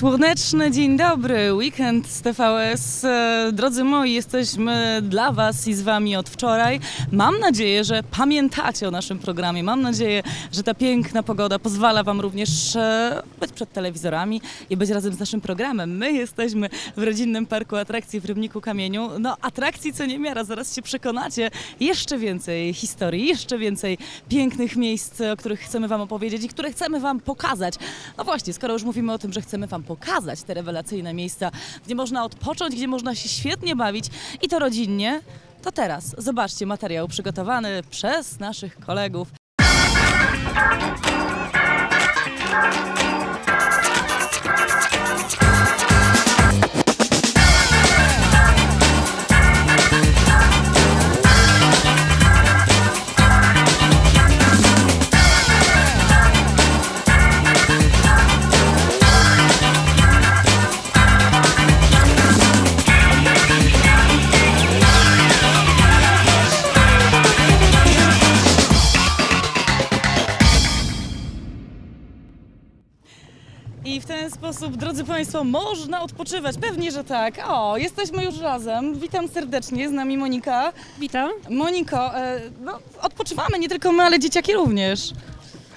Słoneczny dzień dobry, weekend z TVS. E, Drodzy moi, jesteśmy dla Was i z Wami od wczoraj. Mam nadzieję, że pamiętacie o naszym programie. Mam nadzieję, że ta piękna pogoda pozwala Wam również e, być przed telewizorami i być razem z naszym programem. My jesteśmy w rodzinnym parku atrakcji w Rybniku Kamieniu. No, atrakcji co niemiara, zaraz się przekonacie. Jeszcze więcej historii, jeszcze więcej pięknych miejsc, o których chcemy Wam opowiedzieć i które chcemy Wam pokazać. No właśnie, skoro już mówimy o tym, że chcemy Wam pokazać te rewelacyjne miejsca, gdzie można odpocząć, gdzie można się świetnie bawić i to rodzinnie, to teraz zobaczcie materiał przygotowany przez naszych kolegów. I w ten sposób, drodzy Państwo, można odpoczywać. Pewnie, że tak. O, jesteśmy już razem. Witam serdecznie, z nami Monika. Witam. Moniko, e, no, odpoczywamy nie tylko my, ale dzieciaki również.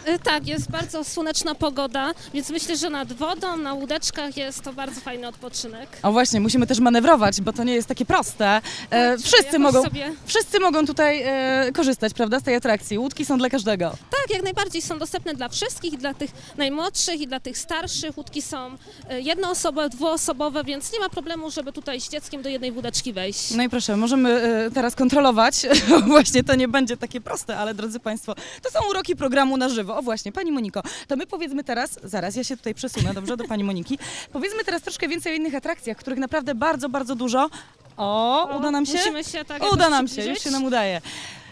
Y, Tak, jest bardzo słoneczna pogoda, więc myślę, że nad wodą, na łódeczkach jest to bardzo fajny odpoczynek. O właśnie, musimy też manewrować, bo to nie jest takie proste. E, Tak, wszyscy, mogą, Sobie... wszyscy mogą tutaj e, korzystać, prawda, z tej atrakcji. Łódki są dla każdego. Tak, jak najbardziej są dostępne dla wszystkich, dla tych najmłodszych i dla tych starszych. Łódki są y, jednoosobowe, dwuosobowe, więc nie ma problemu, żeby tutaj z dzieckiem do jednej łódeczki wejść. No i proszę, możemy e, teraz kontrolować. właśnie to nie będzie takie proste, ale drodzy Państwo, to są uroki programu na żywo. O właśnie, Pani Moniko, to my powiedzmy teraz, zaraz ja się tutaj przesunę, dobrze, do Pani Moniki. Powiedzmy teraz troszkę więcej o innych atrakcjach, których naprawdę bardzo, bardzo dużo. O, O, uda nam się? Musimy się tak Uda nam się, już się nam udaje.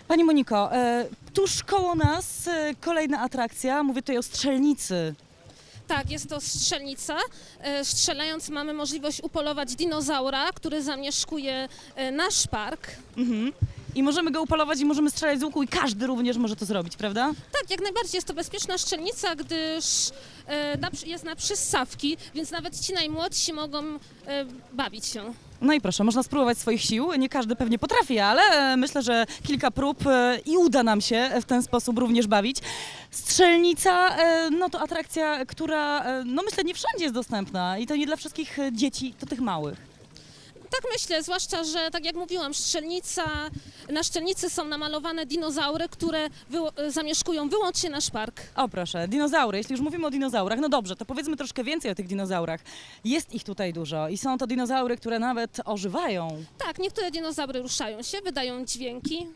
Pani Moniko, e, tuż koło nas e, kolejna atrakcja, mówię tutaj o strzelnicy. Tak, jest to strzelnica. E, Strzelając mamy możliwość upolować dinozaura, który zamieszkuje e, nasz park. Mhm. I możemy go upolować i możemy strzelać z łuku i każdy również może to zrobić, prawda? Tak, jak najbardziej jest to bezpieczna szczelnica, gdyż e, jest na przyssawki, więc nawet ci najmłodsi mogą e, bawić się. No i proszę, można spróbować swoich sił. Nie każdy pewnie potrafi, ale e, myślę, że kilka prób i uda nam się w ten sposób również bawić. Strzelnica, no to atrakcja, która, no myślę, nie wszędzie jest dostępna i to nie dla wszystkich dzieci, to tych małych. Tak myślę, zwłaszcza, że tak jak mówiłam, szczelnica, na szczelnicy są namalowane dinozaury, które wyło- zamieszkują wyłącznie nasz park. O proszę, dinozaury. Jeśli już mówimy o dinozaurach, no dobrze, to powiedzmy troszkę więcej o tych dinozaurach. Jest ich tutaj dużo i są to dinozaury, które nawet ożywają. Tak, niektóre dinozaury ruszają się, wydają dźwięki.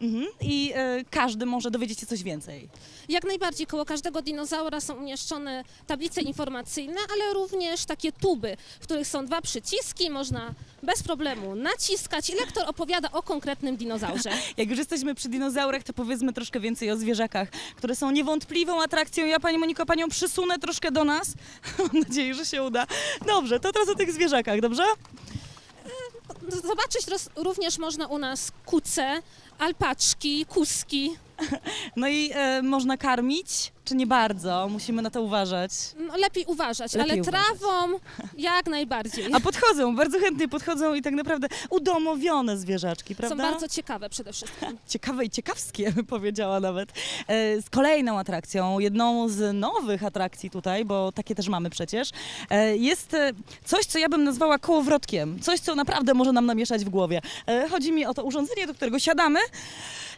Mhm. I e, każdy może dowiedzieć się coś więcej. Jak najbardziej koło każdego dinozaura są umieszczone tablice informacyjne, ale również takie tuby, w których są dwa przyciski, można bez problemu naciskać i lektor opowiada o konkretnym dinozaurze. Jak już jesteśmy przy dinozaurach, to powiedzmy troszkę więcej o zwierzakach, które są niewątpliwą atrakcją. Ja, Pani Moniko, Panią przysunę troszkę do nas. Mam nadzieję, że się uda. Dobrze, to teraz o tych zwierzakach, dobrze? Zobaczyć roz- również można u nas kuce, alpaczki, kuski. No i e, można karmić, czy nie bardzo? Musimy na to uważać. No, lepiej uważać, Lepiej ale uważać. trawą jak najbardziej. A podchodzą, bardzo chętnie podchodzą i tak naprawdę udomowione zwierzaczki, Są prawda? bardzo ciekawe przede wszystkim. ciekawe i ciekawskie, powiedziała nawet. E, Z kolejną atrakcją, jedną z nowych atrakcji tutaj, bo takie też mamy przecież, e, jest e, coś, co ja bym nazwała kołowrotkiem. Coś, co naprawdę może nam namieszać w głowie. Chodzi mi o to urządzenie, do którego siadamy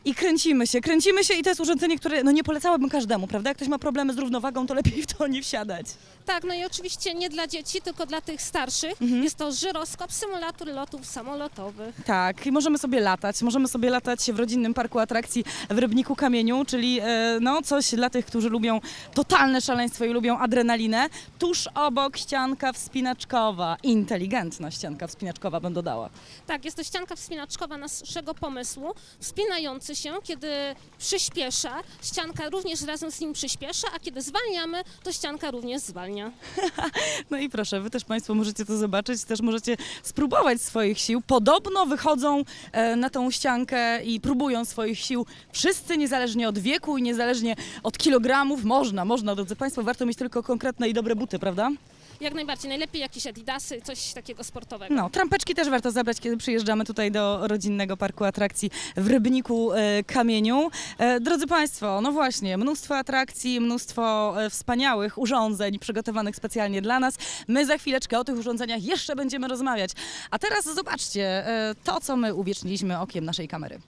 i kręcimy się. Kręcimy się i to jest urządzenie, które no nie polecałabym każdemu, prawda? Ktoś ma problemy z równowagą, to lepiej w to nie wsiadać. Tak, no i oczywiście nie dla dzieci, tylko dla tych starszych. Mhm. Jest to żyroskop, symulator lotów samolotowych. Tak, i możemy sobie latać. Możemy sobie latać w rodzinnym parku atrakcji w Rybniku Kamieniu, czyli e, no coś dla tych, którzy lubią totalne szaleństwo i lubią adrenalinę. Tuż obok ścianka wspinaczkowa, inteligentna ścianka wspinaczkowa bym dodała. Tak, jest to ścianka wspinaczkowa naszego pomysłu, wspinający się, kiedy przyspiesza, ścianka również razem z nim przyspiesza, a kiedy zwalniamy, to ścianka również zwalnia. No i proszę, wy też Państwo możecie to zobaczyć, też możecie spróbować swoich sił. Podobno wychodzą e, na tą ściankę i próbują swoich sił wszyscy, niezależnie od wieku i niezależnie od kilogramów. Można, można, drodzy Państwo, warto mieć tylko konkretne i dobre buty, prawda? Jak najbardziej, najlepiej jakieś adidasy, coś takiego sportowego. No, trampeczki też warto zabrać, kiedy przyjeżdżamy tutaj do rodzinnego parku atrakcji w Rybniku e, Kamieniu. E, drodzy Państwo, no właśnie, mnóstwo atrakcji, mnóstwo e, wspaniałych urządzeń przygotowanych specjalnie dla nas. My za chwileczkę o tych urządzeniach jeszcze będziemy rozmawiać. A teraz zobaczcie e, to, co my uwieczniliśmy okiem naszej kamery.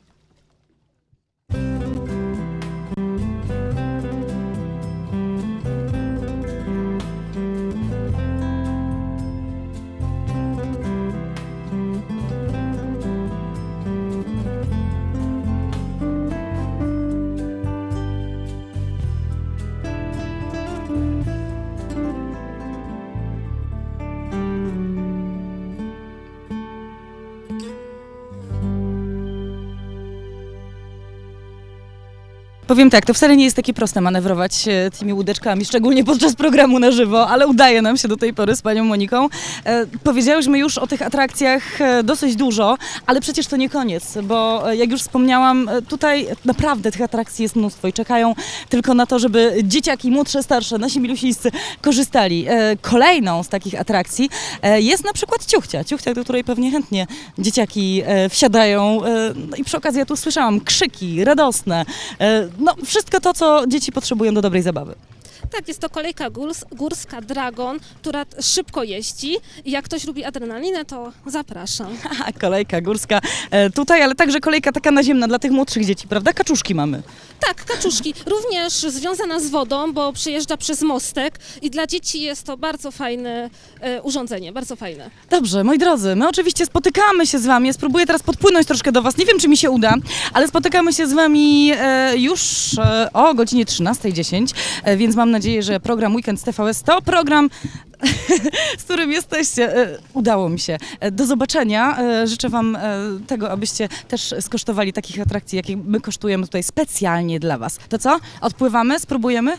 Powiem tak, to wcale nie jest takie proste manewrować e, tymi łódeczkami, szczególnie podczas programu na żywo, ale udaje nam się do tej pory z panią Moniką. E, powiedziałyśmy już o tych atrakcjach e, dosyć dużo, ale przecież to nie koniec, bo jak już wspomniałam, tutaj naprawdę tych atrakcji jest mnóstwo i czekają tylko na to, żeby dzieciaki młodsze, starsze, nasi milusińscy korzystali. Kolejną z takich atrakcji jest na przykład ciuchcia. Ciuchcia, do której pewnie chętnie dzieciaki wsiadają. No i przy okazji ja tu słyszałam krzyki radosne. No wszystko to, co dzieci potrzebują do dobrej zabawy. Tak, jest to kolejka górs, górska Dragon, która szybko jeździ jak ktoś lubi adrenalinę, to zapraszam. Haha, kolejka górska e, tutaj, ale także kolejka taka naziemna dla tych młodszych dzieci, prawda? Kaczuszki mamy. Tak, kaczuszki, również związana z wodą, bo przyjeżdża przez mostek i dla dzieci jest to bardzo fajne e, urządzenie, bardzo fajne. Dobrze, moi drodzy, my oczywiście spotykamy się z wami. Ja spróbuję teraz podpłynąć troszkę do was. Nie wiem, czy mi się uda, ale spotykamy się z wami e, już o godzinie 13.10, e, więc mam nadzieję, że program Weekend z TVS to program z którym jesteście. E, Udało mi się. E, Do zobaczenia. E, Życzę Wam tego, abyście też skosztowali takich atrakcji, jakie my kosztujemy tutaj specjalnie dla Was. To co? Odpływamy? Spróbujemy?